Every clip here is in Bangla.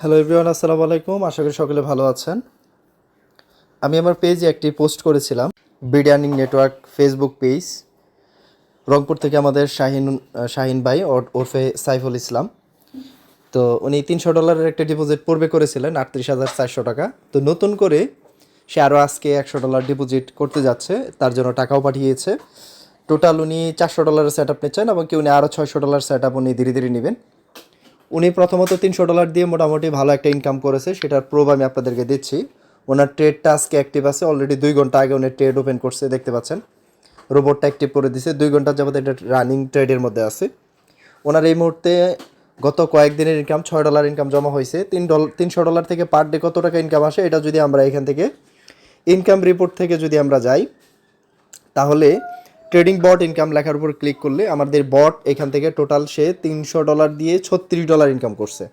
হ্যালো এভরিওয়ান আসসালামু আলাইকুম। আশা করি সকলে ভালো আছেন। আমি আমার পেজে একটি পোস্ট করেছিলাম BD earning network Facebook page Rangpur থেকে আমাদের শাহিন শাহিন ভাই ওরফে সাইফুল ইসলাম। তো উনি তিনশো ডলারের একটা ডিপোজিট পূর্বে করেছিলেন, আটত্রিশ হাজার চারশো টাকা। তো নতুন করে সে আরও আজকে একশো ডলার ডিপোজিট করতে যাচ্ছে, তার জন্য টাকাও পাঠিয়েছে। টোটাল উনি চারশো ডলারের সেট আপ নিচ্ছেন এবং কি উনি আরও ছয়শো ডলার সেট আপ উনি ধীরে ধীরে নেবেন। উনি প্রথমত তিনশো ডলার দিয়ে মোটামুটি ভালো একটা ইনকাম করেছে, সেটার প্রুফ আমি আপনাদেরকে দিচ্ছি। ওনার ট্রেডটা আজকে অ্যাক্টিভ আছে অলরেডি দুই ঘণ্টা আগে উনি ট্রেড ওপেন করছে, দেখতে পাচ্ছেন। রোবটটা অ্যাক্টিভ করে দিছে, দুই ঘণ্টা যাবত এটা রানিং ট্রেডের মধ্যে আছে। ওনার এই মুহূর্তে গত কয়েকদিনের ইনকাম ছয় ডলার ইনকাম জমা হয়েছে। তিন ডলার তিনশো ডলার থেকে পার ডে কত টাকা ইনকাম আসে, এটা যদি আমরা এখান থেকে ইনকাম রিপোর্ট থেকে যদি আমরা যাই, তাহলে ট্রেডিং বট ইনকাম লেখার উপর ক্লিক করলে আমাদের বট এখান থেকে টোটাল সে তিনশো ডলার দিয়ে ছত্রিশ ডলার ইনকাম করছে।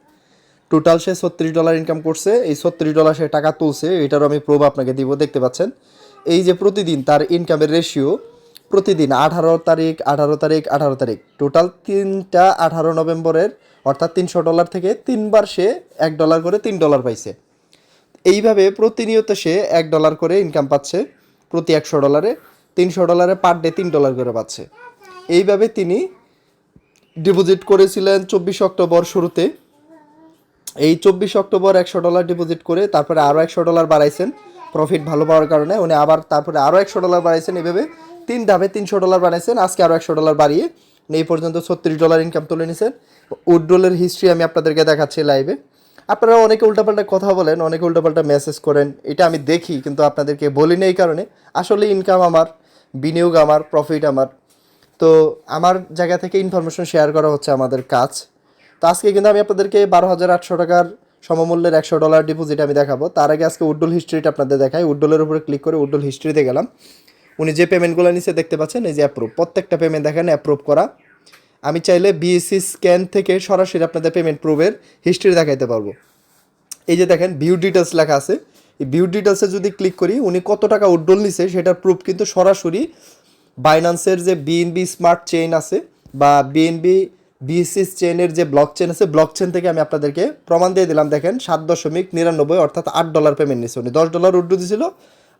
টোটাল সে ছত্রিশ ডলার ইনকাম করছে, এই ছত্রিশ ডলার সে টাকা তুলছে, এটারও আমি প্রুফ আপনাকে দিব, দেখতে পাচ্ছেন? এই যে প্রতিদিন তার ইনকামের রেশিও প্রতিদিন আঠারো তারিখ আঠারো তারিখ আঠারো তারিখ টোটাল তিনটা আঠারো নভেম্বরের, অর্থাৎ তিনশো ডলার থেকে তিনবার সে এক ডলার করে তিন ডলার পাইছে। এইভাবে প্রতিনিয়ত সে এক ডলার করে ইনকাম পাচ্ছে প্রতি একশো ডলারে তিনশো ডলারে পার ডে তিন ডলার করে পাচ্ছে। এইভাবে তিনি ডিপোজিট করেছিলেন চব্বিশ অক্টোবর শুরুতে। এই চব্বিশ অক্টোবর একশো ডলার ডিপোজিট করে তারপরে আরও একশো ডলার বাড়াইছেন। প্রফিট ভালো পাওয়ার কারণে উনি আবার তারপরে আরও একশো ডলার বাড়াইছেন। এভাবে তিন ধাপে তিনশো ডলার বাড়াইছেন। আজকে আরও একশো ডলার বাড়িয়ে এই পর্যন্ত ছত্রিশ ডলার ইনকাম তুলে নিছেন। উড্রোলের হিস্ট্রি আমি আপনাদেরকে দেখাচ্ছি লাইভে আপনারা অনেকে উল্টাপাল্টা কথা বলেন, অনেকে উল্টাপাল্টা মেসেজ করেন। এটা আমি দেখি, কিন্তু আপনাদেরকে বলি না এই কারণে। আসলে ইনকাম আমার বিনিয়োগ আমার প্রফিট আমার। তো আমার জায়গা থেকে ইনফরমেশন শেয়ার করা হচ্ছে আমাদের কাজ। তো আজকে কিন্তু আমি আপনাদেরকে বারো হাজার আটশো টাকার সমমূল্যের একশো ডলার ডিপোজিট আমি দেখাবো। তার আগে আজকে উড্ডল হিস্ট্রিটা আপনাদের দেখাই। উড্ডলের উপরে ক্লিক করে উড্ডল হিস্ট্রিতে গেলাম। উনি যে পেমেন্টগুলো নিচে দেখতে পাচ্ছেন, এই যে অ্যাপ্রুভ প্রত্যেকটা পেমেন্ট দেখেন অ্যাপ্রুভ করা। আমি চাইলে বিএসসি স্ক্যান থেকে সরাসরি আপনাদের পেমেন্ট প্রুভের হিস্ট্রি দেখাইতে পারব। এই যে দেখেন ভিউ ডিটেলস লেখা আছে। এই ভিউ ডিটেলসে যদি ক্লিক করি, উনি কত টাকা উড্ডল নিছে সেটার প্রুফ কিন্তু সরাসরি বাইন্যান্সের যে বিএনবি স্মার্ট চেইন আছে বা বিএনবি বিএসসিস চেইনের যে ব্লক চেইন আছে ব্লক চেইন থেকে আমি আপনাদেরকে প্রমাণ দিয়ে দিলাম। দেখেন, সাত দশমিক নিরানব্বই অর্থাৎ আট ডলার পেমেন্ট নিছে উনি। দশ ডলার উড্ডু দিছিল,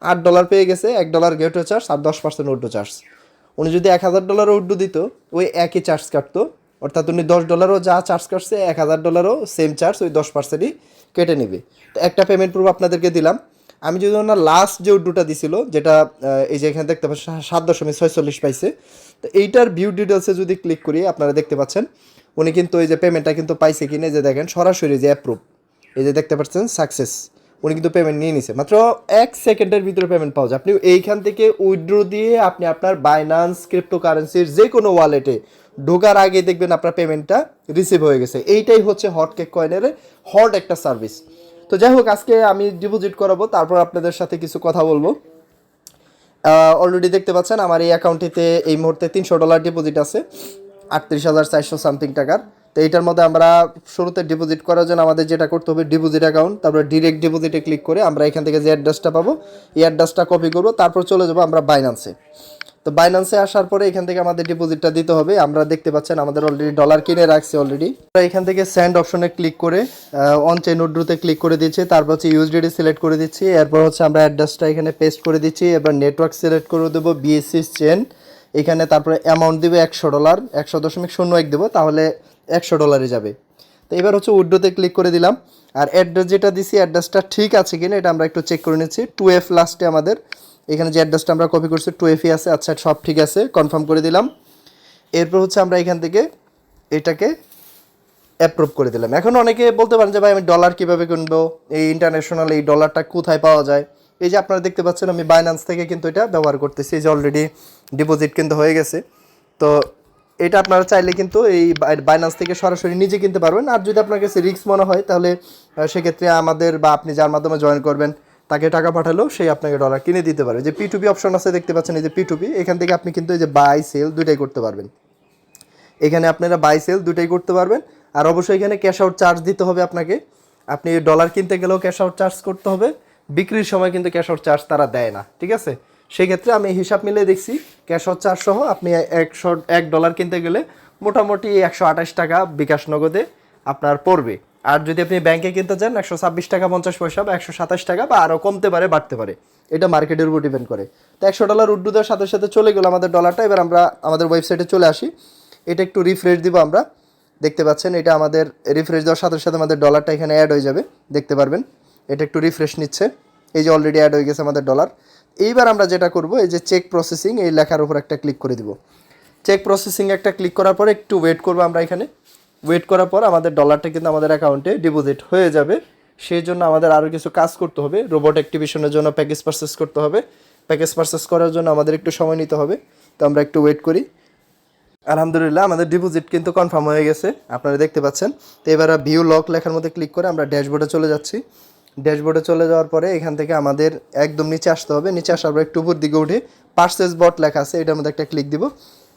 আট ডলার পেয়ে গেছে, এক ডলার গেটও চার্জ আর দশ পার্সেন্ট উড্ডু চার্জ উনি যদি এক হাজার ডলারও উড্ডু দিত, ওই একই চার্জ কাটতো। অর্থাৎ উনি দশ ডলারও যা চার্জ কাটছে, এক হাজার ডলারও সেম চার্জ ওই দশ পার্সেন্টই কেটে নেবে। তো একটা পেমেন্ট প্রুফ আপনাদেরকে দিলাম। আমি যদি ওনার লাস্ট যে উড্ডুটা দিছিল, যেটা এই যে এখানে দেখতে পাচ্ছেন সাত দশমিক ছয়চল্লিশ পাইছে। তো এইটার ভিউ ডিটেলসে যদি ক্লিক করি, আপনারা দেখতে পাচ্ছেন, উনি কিন্তু এই যে পেমেন্টটা কিন্তু পাইছে কিনে যে দেখেন, সরাসরি যে অ্যাপ্রুভ এই যে দেখতে পাচ্ছেন সাকসেস উনি কিন্তু পেমেন্ট নিয়ে নিছে। মাত্র এক সেকেন্ডের ভিতরে পেমেন্ট পাওয়া যায়। আপনি এইখান থেকে উইথড্র দিয়ে আপনি আপনার বাইনান্স ক্রিপ্টোকারেন্সির যে কোনো ওয়ালেটে ঢোকার আগে দেখবেন আপনার পেমেন্টটা রিসিভ হয়ে গেছে। এইটাই হচ্ছে হট কেক কয়েনের হট একটা সার্ভিস তো যাই হোক, আজকে আমি ডিপোজিট করাবো, তারপর আপনাদের সাথে কিছু কথা বলব। অলরেডি দেখতে পাচ্ছেন, আমার এই অ্যাকাউন্টটিতে এই মুহূর্তে তিনশো ডলার ডিপোজিট আছে। আটত্রিশ হাজার চারশো সামথিং টাকার। তো এইটার মধ্যে আমরা শুরুতে ডিপোজিট করার জন্য আমাদের যেটা করতে হবে ডিপোজিট অ্যাকাউন্ট তারপরে ডিরেক্ট ডিপোজিটে ক্লিক করে আমরা এখান থেকে যে অ্যাড্রেসটা পাবো, এই অ্যাড্রেসটা কপি করব, তারপর চলে যাব আমরা বাইনান্সে তো বাইনান্সে আসার পরে এখান থেকে আমাদের ডিপোজিটটা দিতে হবে, আমরা দেখতে পাচ্ছেন আমাদের অলরেডি ডলার কিনে রাখছি অলরেডি আমরা এখান থেকে স্যান্ড অপশনে ক্লিক করে অন চেন উড্রুতে ক্লিক করে দিচ্ছি, তারপর হচ্ছে ইউএসডিডি সিলেক্ট করে দিচ্ছি, এরপর হচ্ছে আমরা অ্যাড্রেসটা এখানে পেস্ট করে দিচ্ছি, এবার নেটওয়ার্ক সিলেক্ট করে দেবো বিএসসি চেন এখানে তারপরে অ্যামাউন্ট দেবে একশো ডলার একশো দশমিক শূন্য এক দেবো, তাহলে একশো ডলারে যাবে। তো এবার হচ্ছে উড্রোতে ক্লিক করে দিলাম। আর অ্যাড্রেস যেটা দিছি অ্যাড্রেসটা ঠিক আছে কিনা এটা আমরা একটু চেক করে নিচ্ছি। টু এফ লাস্টে আমাদের। এখানে যে অ্যাড্রেসটা আমরা কপি করছি টু এফই আছে। আচ্ছা সব ঠিক আছে কনফার্ম করে দিলাম। এরপর হচ্ছে আমরা এখান থেকে এটাকে অ্যাপ্রুভ করে দিলাম। এখন অনেকে বলতে পারেন যে, ভাই, আমি ডলার কীভাবে কিনবো? এই ইন্টারন্যাশনাল এই ডলারটা কোথায় পাওয়া যায়? এই যে আপনারা দেখতে পাচ্ছেন, আমি বাইন্যান্স থেকে কিন্তু এটা ব্যবহার করতেছি। এই যে অলরেডি ডিপোজিট কিন্তু হয়ে গেছে। তো এটা আপনারা চাইলে কিন্তু এই বাইন্যান্স থেকে সরাসরি নিজে কিনতে পারবেন। আর যদি আপনার কাছে রিস্ক মনে হয়, তাহলে সেক্ষেত্রে আমাদের বা আপনি যার মাধ্যমে জয়েন করবেন, তাকে টাকা পাঠালেও সেই আপনাকে ডলার কিনে দিতে পারে। যে পিটুপি অপশন আছে, দেখতে পাচ্ছেন এই যে পিটুপি এখান থেকে আপনি কিন্তু এই যে বাই সেল দুইটাই করতে পারবেন। এখানে আপনারা বাই সেল দুটাই করতে পারবেন। আর অবশ্যই এখানে ক্যাশ আউট চার্জ দিতে হবে আপনাকে। আপনি ডলার কিনতে গেলেও ক্যাশ আউট চার্জ করতে হবে। বিক্রির সময় কিন্তু ক্যাশ আউট চার্জ তারা দেয় না, ঠিক আছে? সেই ক্ষেত্রে আমি হিসাব মিলে দেখছি ক্যাশ চার্জ সহ আপনি একশো, এক ডলার কিনতে গেলে মোটামুটি একশো আঠাশ টাকা বিকাশ নগদে আপনার পড়বে। আর যদি আপনি ব্যাংকে কিনতে চান, একশো ছাব্বিশ টাকা, পঞ্চাশ পয়সা বা একশো সাতাশ টাকা বা আরও কমতে পারে, বাড়তে পারে। এটা মার্কেটের উপর ডিপেন্ড করে। তো একশো ডলার উড্ডু দেওয়ার সাথে সাথে চলে গেলো আমাদের ডলারটা এবার আমরা আমাদের ওয়েবসাইটে চলে আসি। এটা একটু রিফ্রেশ দিব আমরা। দেখতে পাচ্ছেন, এটা আমাদের রিফ্রেশ দেওয়ার সাথে সাথে আমাদের ডলারটা এখানে অ্যাড হয়ে যাবে। দেখতে পারবেন, এটা একটু রিফ্রেশ নিচ্ছে। এই যে অলরেডি অ্যাড হয়ে গেছে আমাদের ডলার এইবার আমরা যেটা করব, এই যে চেক প্রসেসিং এই লেখার উপর একটা ক্লিক করে দিব। চেক প্রসেসিং একটা ক্লিক করার পরে একটু ওয়েট করব আমরা এখানে। ওয়েট করার পর আমাদের ডলারটা কিন্তু আমাদের অ্যাকাউন্টে ডিপোজিট হয়ে যাবে। সেই জন্য আমাদের আরও কিছু কাজ করতে হবে। রোবট অ্যাক্টিভেশনের জন্য প্যাকেজ পারচেস করতে হবে। প্যাকেজ পারচেস করার জন্য আমাদের একটু সময় নিতে হবে। তো আমরা একটু ওয়েট করি। আলহামদুলিল্লাহ, আমাদের ডিপোজিট কিন্তু কনফার্ম হয়ে গেছে। আপনারা দেখতে পাচ্ছেন। তো এবার ভিউ লক লেখার মধ্যে ক্লিক করে আমরা ড্যাশবোর্ডে চলে যাচ্ছি। ড্যাশবোর্ডে চলে যাওয়ার পরে এখান থেকে আমাদের একদম নিচে আসতে হবে। নিচে আসার পর একটু উপর দিকে উঠে পার্সেস বট লেখা আছে, এটার মধ্যে একটা ক্লিক দিব।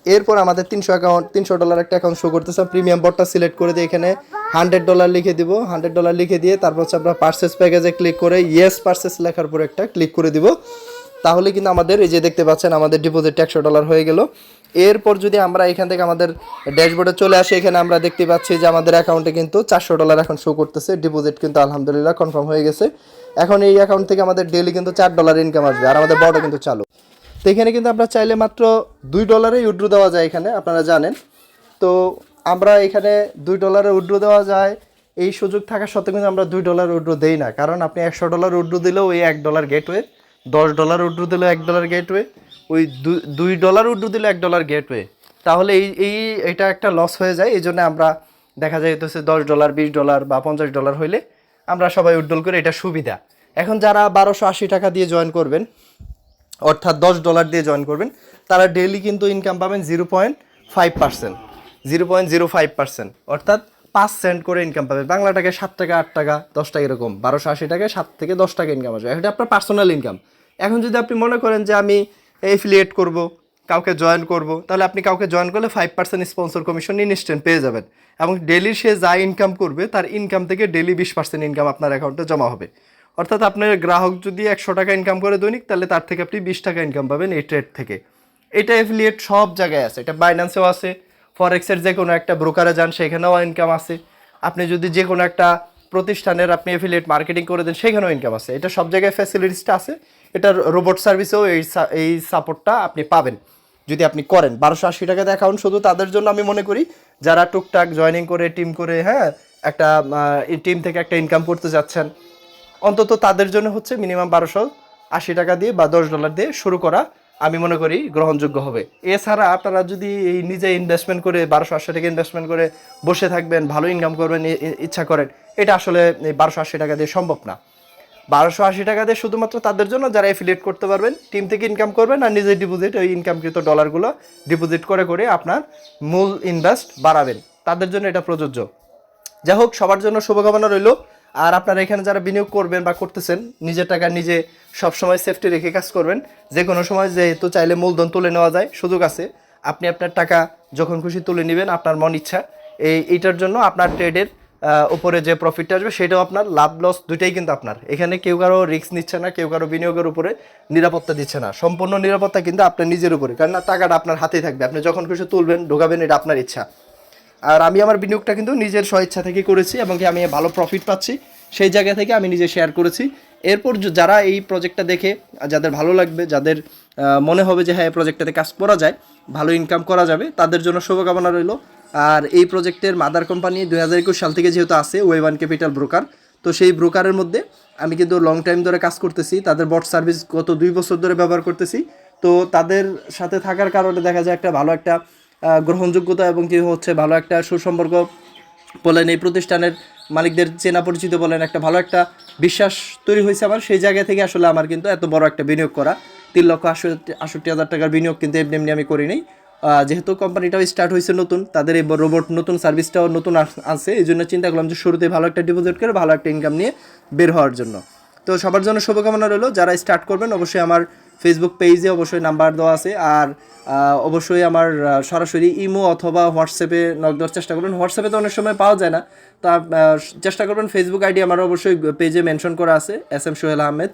এরপর আমাদের তিনশো অ্যাকাউন্ট তিনশো ডলার একটা অ্যাকাউন্ট শো করতেছে। প্রিমিয়াম বটটা সিলেক্ট করে দিয়ে এখানে হান্ড্রেড ডলার লিখে দিব। হান্ড্রেড ডলার লিখে দিয়ে তারপর হচ্ছে আমরা পার্সেস প্যাকেজে ক্লিক করে ইয়েস পার্সেস লেখার পর একটা ক্লিক করে দিব। তাহলে কিন্তু আমাদের এই যে দেখতে পাচ্ছেন, আমাদের ডিপোজিট একশো ডলার হয়ে গেল। এরপর যদি আমরা এখান থেকে আমাদের ড্যাশবোর্ডে চলে আসি, এখানে আমরা দেখতে পাচ্ছি যে আমাদের অ্যাকাউন্টে কিন্তু চারশো ডলার এখন শো করতেছে। ডিপোজিট কিন্তু আলহামদুলিল্লাহ কনফার্ম হয়ে গেছে। এখন এই অ্যাকাউন্ট থেকে আমাদের ডেলি কিন্তু চার ডলার ইনকাম আসবে আর আমাদের বড় কিন্তু চালু। তো এখানে কিন্তু আমরা চাইলে মাত্র দুই ডলারে উড্রু দেওয়া যায় এখানে, আপনারা জানেন। তো আমরা এখানে দুই ডলারে উড্রু দেওয়া যায়। এই সুযোগ থাকা সত্ত্বেও কিন্তু আমরা দুই ডলার উড্রু দেই না। কারণ আপনি একশো ডলার উড্রু দিলেও ওই এক ডলার গেটওয়ে দশ ডলার উড্রু দিলেও এক ডলার গেটওয়ে ওই দুই- ডলার উড্রু দিলে, এক ডলার গেটওয়ে তাহলে এই এই, এটা একটা লস হয়ে যায়, এই জন্য আমরা দেখা যায় হচ্ছে দশ ডলার, বিশ ডলার বা পঞ্চাশ ডলার হইলে আমরা সবাই উইড্রোল করে, এটা সুবিধা। এখন যারা বারোশো আশি টাকা দিয়ে জয়েন করবেন, অর্থাৎ দশ ডলার দিয়ে জয়েন করবেন, তারা ডেইলি কিন্তু ইনকাম পাবেন zero point five percent zero point zero five percent অর্থাৎ পাঁচ সেন্ট করে ইনকাম পাবেন বাংলা টাকায় সাত টাকা, আট টাকা দশ টাকা এরকম। বারোশো আশি টাকায় সাত থেকে দশ টাকা ইনকাম আসবে। এটা আপনার পার্সোনাল ইনকাম এখন যদি আপনি মনে করেন যে আমি এফিলিয়েট করব, কাউকে জয়েন করব, তাহলে আপনি কাউকে জয়েন করলে five percent sponsor commission instant পেয়ে যাবেন। এবং ডেলি সে যা ইনকাম করবে, তার ইনকাম থেকে ডেলি বিশ পার্সেন্ট ইনকাম আপনার অ্যাকাউন্টে জমা হবে। অর্থাৎ আপনার গ্রাহক যদি একশো টাকা ইনকাম করে দৈনিক, তাহলে তার থেকে আপনি বিশ টাকা ইনকাম পাবেন এই ট্রেড থেকে। এটা এফিলিয়েট সব জায়গায় আছে। এটা বাইন্যান্সেও আছে ফরেক্সের যে কোনো একটা ব্রোকারে যান, সেখানেও ইনকাম আছে। আপনি যদি যে কোনো একটা প্রতিষ্ঠানের আপনি এফিলিয়েট মার্কেটিং করে দেন, সেখানেও ইনকাম আছে। এটা সব জায়গায় ফ্যাসিলিটিসটা আছে। এটা রোবট সার্ভিসেও এই এই সাপোর্টটা আপনি পাবেন। যদি আপনি করেন, বারোশো আশি টাকাতে অ্যাকাউন্ট শুধু তাদের জন্য আমি মনে করি, যারা টুকটাক জয়েনিং করে টিম করে হ্যাঁ একটা টিম থেকে একটা ইনকাম করতে যাচ্ছেন, অন্তত তাদের জন্য হচ্ছে মিনিমাম বারোশো আশি টাকা দিয়ে বা দশ ডলার দিয়ে শুরু করা আমি মনে করি গ্রহণযোগ্য হবে। এছাড়া আপনারা যদি এই নিজে ইনভেস্টমেন্ট করে বারোশো আশি টাকা ইনভেস্টমেন্ট করে বসে থাকবেন, ভালো ইনকাম করবেন ইচ্ছা করেন, এটা আসলে বারোশো আশি টাকা দিয়ে সম্ভব না। বারোশো আশি টাকা দিয়ে শুধুমাত্র তাদের জন্য যারা এফিলিয়েট করতে পারবেন টিম থেকে ইনকাম করবেন আর নিজের ডিপোজিট ওই ইনকামকৃত ডলারগুলো ডিপোজিট করে করে আপনার মূল ইনভেস্ট বাড়াবেন। তাদের জন্য এটা প্রযোজ্য। যাই হোক, সবার জন্য শুভকামনা রইল। আর আপনারা এখানে যারা বিনিয়োগ করবেন বা করতেছেন, নিজের টাকা নিজে সবসময় সেফটি রেখে কাজ করবেন। যে কোনো সময় যেহেতু চাইলে মূলধন তুলে নেওয়া যায়, সুযোগ আছে। আপনি আপনার টাকা যখন খুশি তুলে নেবেন, আপনার মন ইচ্ছা, এই এইটার জন্য আপনার ট্রেডের উপরে যে প্রফিটটা আসবে, সেটাও আপনার লাভ লস দুইটাই কিন্তু আপনার। এখানে কেউ কারও রিস্ক নিচ্ছে না, কেউ কারও বিনিয়োগের উপরে নিরাপত্তা দিচ্ছে না। সম্পূর্ণ নিরাপত্তা কিন্তু আপনার নিজের উপরে, কারণ টাকাটা আপনার হাতেই থাকবে। আপনি যখন খুশি তুলবেন, ঢোকাবেন, এটা আপনার ইচ্ছা। আর আমি আমার বিনিয়োগটা কিন্তু নিজের স্বইচ্ছা থেকে করেছি এবং কি আমি ভালো প্রফিট পাচ্ছি। সেই জায়গা থেকে আমি নিজে শেয়ার করেছি। এরপর যারা এই প্রজেক্টটা দেখে, যাদের ভালো লাগবে, যাদের মনে হবে যে হ্যাঁ এই প্রজেক্টটাতে কাজ করা যায়, ভালো ইনকাম করা যাবে, তাদের জন্য শুভকামনা রইল। আর এই প্রজেক্টের মাদার কোম্পানি দুই হাজার একুশ সাল থেকে যেহেতু আছে ওয়ে ওয়ান ক্যাপিটাল ব্রোকার তো সেই ব্রোকারের মধ্যে আমি কিন্তু লং টাইম ধরে কাজ করতেছি। তাদের বট সার্ভিস গত দুই বছর ধরে ব্যবহার করতেছি। তো তাদের সাথে থাকার কারণে দেখা যায় একটা ভালো একটা গ্রহণযোগ্যতা এবং কি হচ্ছে ভালো একটা সুসম্পর্ক বলেন, এই প্রতিষ্ঠানের মালিকদের চেনা পরিচিত বলেন, একটা ভালো একটা বিশ্বাস তৈরি হয়েছে আমার সেই জায়গা থেকে আসলে আমার কিন্তু এত বড় একটা বিনিয়োগ করা, তিন লক্ষ আষট্টি আষট্টি হাজার টাকার বিনিয়োগ কিন্তু এমনি এমনি আমি করি নাই। যেহেতু কোম্পানিটাও স্টার্ট হয়েছে নতুন, তাদের এই রোবট নতুন সার্ভিসটাও নতুন আছে, এই জন্য চিন্তা করলাম যে শুরুতে ভালো একটা ডিপোজিট করে ভালো একটা ইনকাম নিয়ে বের হওয়ার জন্য। তো সবার জন্য শুভকামনা রইল, যারা স্টার্ট করবেন, অবশ্যই আমার ফেসবুক পেজে অবশ্যই নাম্বার দেওয়া আছে। আর অবশ্যই আমার সরাসরি ইমো অথবা হোয়াটসঅ্যাপে নক দেওয়ার চেষ্টা করবেন। হোয়াটসঅ্যাপে তো অনেক সময় পাওয়া যায় না। তা চেষ্টা করবেন ফেসবুক আইডি আমার অবশ্যই পেজে মেনশন করা আছে এস এম সোহেল আহমেদ।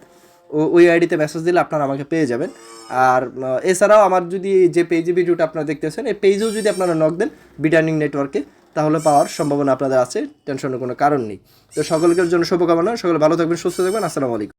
ওই আইডিতে মেসেজ দিলে আপনারা আমাকে পেয়ে যাবেন। আর এছাড়াও আমার যদি যে পেজে ভিডিওটা আপনারা দেখতেছেন, এই পেজেও যদি আপনারা নক দেন বিটার্নিং নেটওয়ার্কে তাহলে পাওয়ার সম্ভাবনা আপনাদের আছে টেনশনের কোনো কারণ নেই। তো সকলের জন্য শুভকামনা, সকলে ভালো থাকবেন, সুস্থ থাকবেন, আসসালামু আলাইকুম।